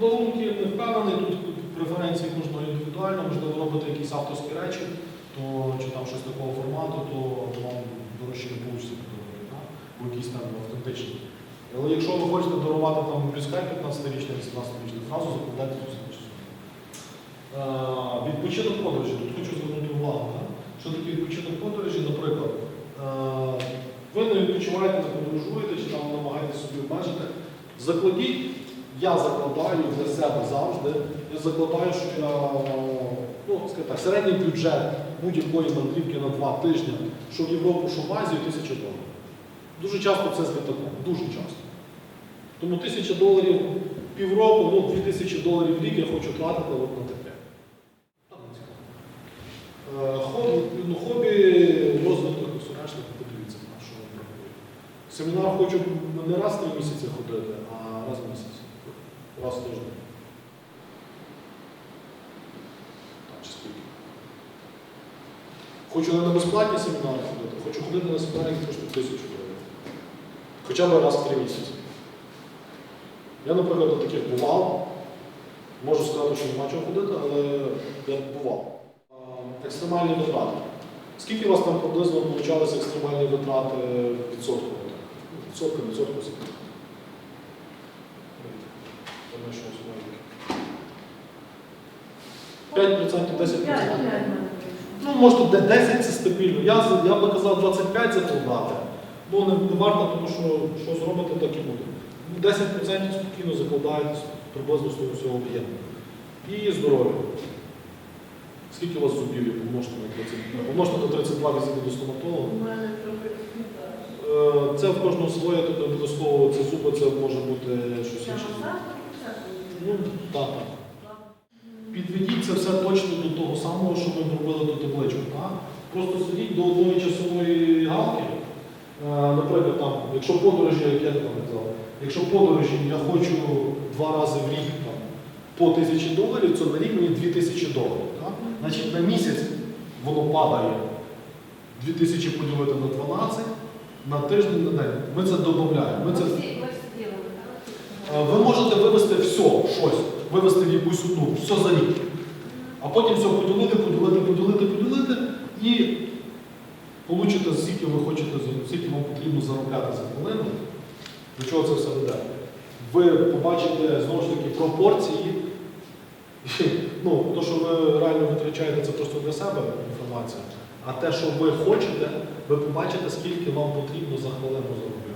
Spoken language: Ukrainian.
Подарунки не впевнений, тут преференції кожного індивідуально, можливо, робити якісь авторські речі, то чи там щось такого формату, то вам дорожче не вийде подарунки, да? бо якісь там автентичні. Але якщо ви хочете дарувати там блюзка 15-річний, 18-річний, зразу закладайте цю задачу. Відпочинок подорожі. Тут хочу звернути увагу. Да? Що таке відпочинок подорожі? Наприклад, е, ви не відпочиваєте, не подорожуєте, чи там намагаєтесь собі обмежити. Закладіть, я закладаю для себе завжди. Я закладаю, що я ну, так, середній бюджет будь-якої мандрівки на два тижні, що в Європу, що в Азію, тисяча доларів. Дуже часто це з дуже часто. Тому тисяча доларів півроку, ну, дві тисячі доларів в рік я хочу тратити от на таке. Е, Хобі, ну, хобі розвиток і подивіться, на що вам бракує. Семінар хочу не раз в три місяці ходити, а раз в місяць. В тиждень. Так, чи скільки. Хочу не на безплатні семінари ходити, хочу ходити на семінари, коштують тисячу гривень. Хоча б раз в три місяці. Я, наприклад, до таких бував. Можу сказати, що нема чого ходити, але я бував. Екстремальні витрати. Скільки у вас там приблизно получалися екстремальні витрати відсотково? Відсотка, відсотка, вас маленьке. 5%, 10%. Ну, може, де 10 це стабільно. Я, я би казав 25 закладати. Ну, не, не варто, тому що що зробите, так і буде. Ну, 10% спокійно закладаєте приблизно з того всього об'єму. І здоров'я. Скільки у вас зубів є помножте на 30? Помножте на 32 візити до стоматолога. У мене трохи Е, Це в кожного своє, тут обов'язково це зуби, це може бути щось інше. Ну, так, так. Підведіть це все точно до того самого, що ми зробили до табличку. Так? Просто сидіть до одної часової галки. Е, Наприклад, там, якщо подорожі, як я там казав, якщо подорожі я хочу два рази в рік там, по тисячі доларів, то на рік мені дві тисячі доларів. Так? Значить, на місяць воно падає 2000 поділити на 12, на тиждень на день. Ми це додаємо. Ми це Е, Ви можете вивести все, щось, вивести в якусь одну, все за рік. А потім все поділити, поділити, поділити, поділити і получите, скільки ви хочете, скільки вам потрібно заробляти за хвилину. До чого це все веде? Ви побачите знову ж таки пропорції. Ну, то, що ви реально витрачаєте, це просто для себе інформація. А те, що ви хочете, ви побачите, скільки вам потрібно за хвилину заробити.